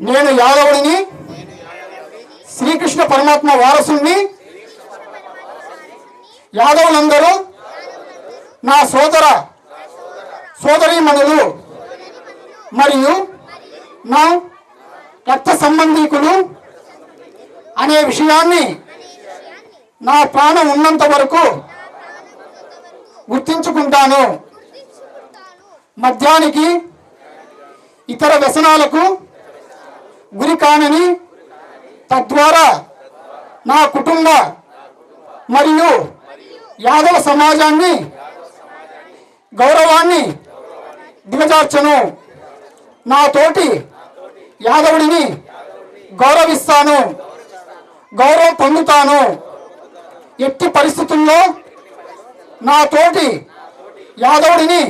నేను యాదవుడిని శ్రీకృష్ణ పరమాత్మ వారసుని యాదవులందరూ నా సోదర సోదరీమణులు మరియు నా రక్త సంబంధీకులు అనే విషయాన్ని నా ప్రాణం ఉన్నంత వరకు గుర్తించుకుంటాను. మద్యానికి ఇతర వ్యసనాలకు గురి కానని తద్వారా నా కుటుంబ మరియు యాదవ సమాజాన్ని గౌరవాన్ని దిగజార్చను. నా తోటి యాదవుడిని గౌరవిస్తాను గౌరవం పొందుతాను. ఎట్టి పరిస్థితుల్లో నా తోటి యాదవుడిని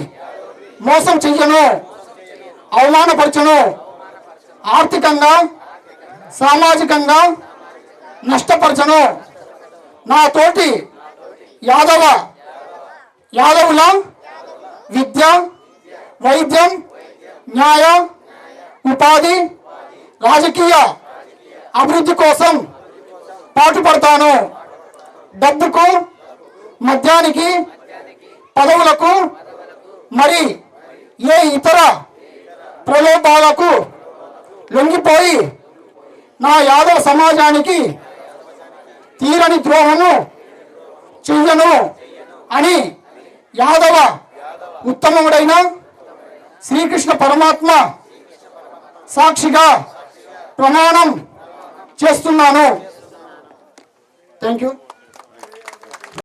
మోసం చెయ్యను అవమానపరచను. ఆర్థికంగా సామాజికంగా నష్టపరచను. నా తోటి యాదవ యాదవుల విద్య వైద్యం న్యాయ ఉపాధి రాజకీయ అభివృద్ధి కోసం పాటుపడతాను. డబ్బుకు మద్యానికి పదవులకు మరి ఏ ఇతర ప్రలోభాలకు లొంగిపోయి నా యాదవ సమాజానికి తీరని ద్రోహము చెయ్యను అని యాదవ ఉత్తమముడైన శ్రీకృష్ణ పరమాత్మ సాక్షిగా ప్రమాణం చేస్తున్నాను. Thank you